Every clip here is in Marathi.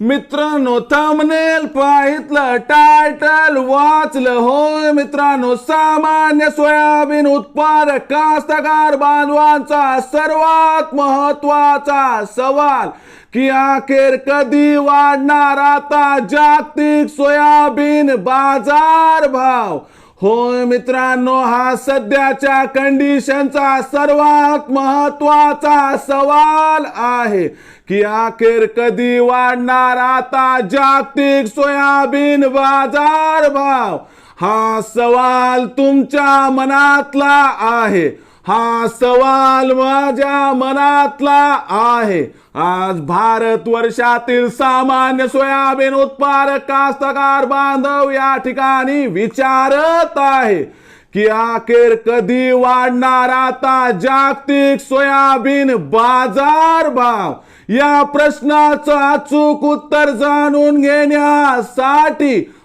मित्रांनो थांबनेल पाहितलं टायटल वाचलं होय मित्रांनो सामान्य सोयाबीन उत्पादक कास्तकार बांधवांचा सर्वात महत्त्वाचा सवाल की अखेर कधी वाढणार आता जागतिक सोयाबीन बाजार भाव? होय मित्रांनो हा सध्याच्या कंडिशनचा सर्वात महत्त्वाचा सवाल आहे की अखेर कधी वाढणार आता जागतिक सोयाबीन बाजार भाव? हा सवाल तुमच्या मनातला आहे. हा सवाल माझ्या मनातला आहे. आज भारत वर्षातील सामान्य सोयाबीन उत्पादक कास्तकार बांधव या ठिकाणी विचारत आहे की अखेर कधी वाढणार आता जागतिक सोयाबीन बाजार भाव? या प्रश्नाचं अचूक उत्तर जाणून घेण्यासाठी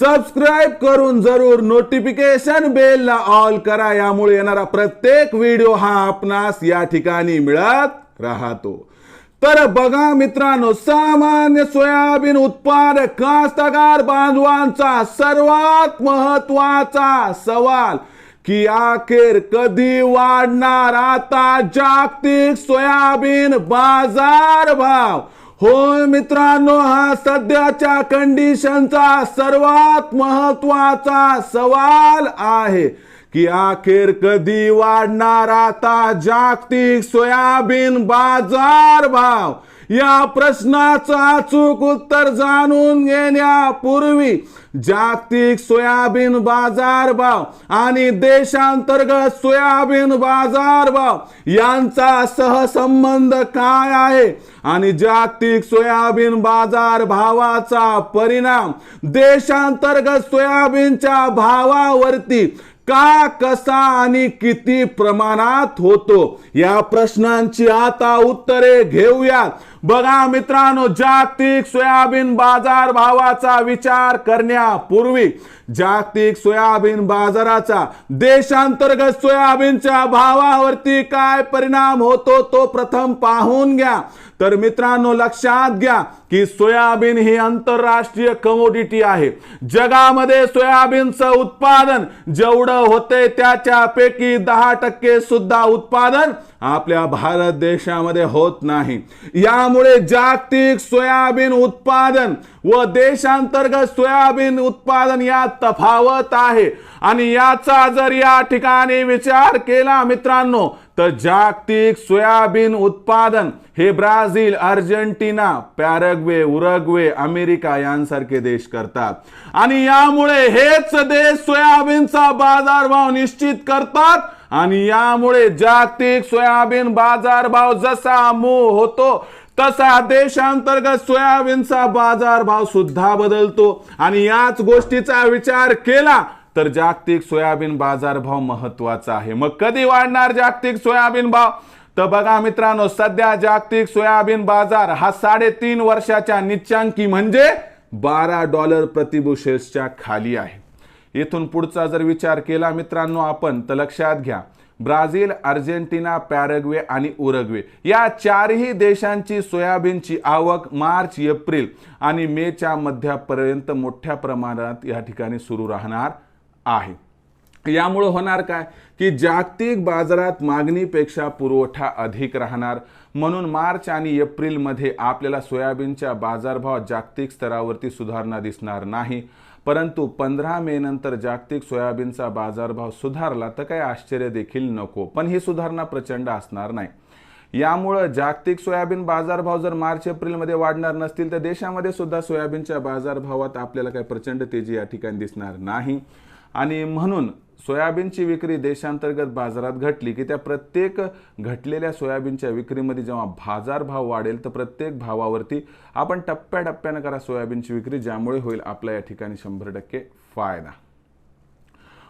सबस्क्राईब करून जरूर नोटिफिकेशन बेलला ऑल करा. यामुळे येणारा प्रत्येक व्हिडिओ हा आपणास या ठिकाणी मिळत राहतो. तर बघा मित्रांनो सामान्य सोयाबीन उत्पादक कास्तकार बांधवांचा सर्वात महत्त्वाचा सवाल की अखेर कधी वाढणार? आता जागतिक सोयाबीन बाजार भाव. होय मित्रांनो हा सध्याच्या कंडिशनचा सर्वात महत्त्वाचा सवाल आहे की अखेर कधी वाढणार आता जागतिक सोयाबीन बाजार भाव? या प्रश्नाचं अचूक उत्तर जाणून घेण्यापूर्वी जागतिक सोयाबीन बाजार भाव आणि देशांतर्गत सोयाबीन बाजार भाव यांचा सहसंबंध काय आहे? आणि जागतिक सोयाबीन बाजार भावाचा परिणाम देशांतर्गत सोयाबीनच्या भावावरती का कसा आणि किती प्रमाणात होतो? या प्रश्नांची आता उत्तरे घेऊयात. बघा मित्रांनो जागतिक सोयाबीन बाजार भावाचा विचार करण्यापूर्वी जागतिक सोयाबीन बाजाराचा देशांतर्गत सोयाबीनच्या भावावरती काय परिणाम होतो तो प्रथम पाहून घ्या. तर मित्रांनो लक्षात घ्या की सोयाबीन ही आंतरराष्ट्रीय कमोडिटी आहे. जगामध्ये सोयाबीनचं उत्पादन जेवढं होते त्याच्यापैकी दहा टक्के सुद्धा उत्पादन आपल्या भारत देशामध्ये होत नाही. या यामुळे जागतिक सोयाबीन उत्पादन व देशांतर्गत सोयाबीन उत्पादन यात तफावत आहे. आणि याचा जर या ठिकाणी विचार केला मित्रांनो तर जागतिक सोयाबीन उत्पादन हे Brazil Argentina Paraguay Uruguay America यांसारखे देश करतात. आणि यामुळे हेच देश सोयाबीनचा बाजारभाव निश्चित करतात आणि यामुळे जागतिक सोयाबीन बाजारभाव जसा मूळ होतो तसा देशांतर्गत सोयाबीनचा बाजारभाव सुद्धा बदलतो. आणि याच गोष्टीचा विचार केला तर जागतिक सोयाबीन बाजारभाव महत्त्वाचा आहे. मग कधी वाढणार जागतिक सोयाबीन भाव? तर बघा मित्रांनो सध्या जागतिक सोयाबीन बाजार हा साडेतीन वर्षाच्या निच्चांकी म्हणजे बारा डॉलर प्रतिबुशेसच्या खाली आहे. येथून पुढचा जर विचार केला मित्रांनो आपण तर लक्षात घ्या ब्राझील अर्जेंटिना पॅरग्वे आणि उरग्वे. या चारही देशांची सोयाबीनची आवक मार्च एप्रिल आणि मेच्या मध्यापर्यंत मोठ्या प्रमाणात या ठिकाणी सुरू राहणार आहे. यामुळे होणार काय? की जागतिक बाजारात मागणीपेक्षा पुरवठा अधिक राहणार. म्हणून मार्च आणि एप्रिलमध्ये आपल्याला सोयाबीनच्या बाजारभाव जागतिक स्तरावरती सुधारणा दिसणार नाही. परंतु पंधरा मे नंतर जागतिक सोयाबीनचा बाजारभाव सुधारला तर काही आश्चर्य देखील नको. पण ही सुधारणा प्रचंड असणार नाही. यामुळं जागतिक सोयाबीन बाजारभाव जर मार्च एप्रिलमध्ये वाढणार नसतील तर देशामध्ये सुद्धा सोयाबीनच्या बाजारभावात आपल्याला काही प्रचंड तेजी या ठिकाणी दिसणार नाही. आणि म्हणून सोयाबीनची विक्री देशांतर्गत बाजारात घटली की त्या प्रत्येक घटलेल्या सोयाबीनच्या विक्रीमध्ये जेव्हा बाजारभाव वाढेल तर प्रत्येक भावावरती आपण टप्प्याटप्प्यानं करा सोयाबीनची विक्री ज्यामुळे होईल आपला या ठिकाणी शंभर टक्के फायदा.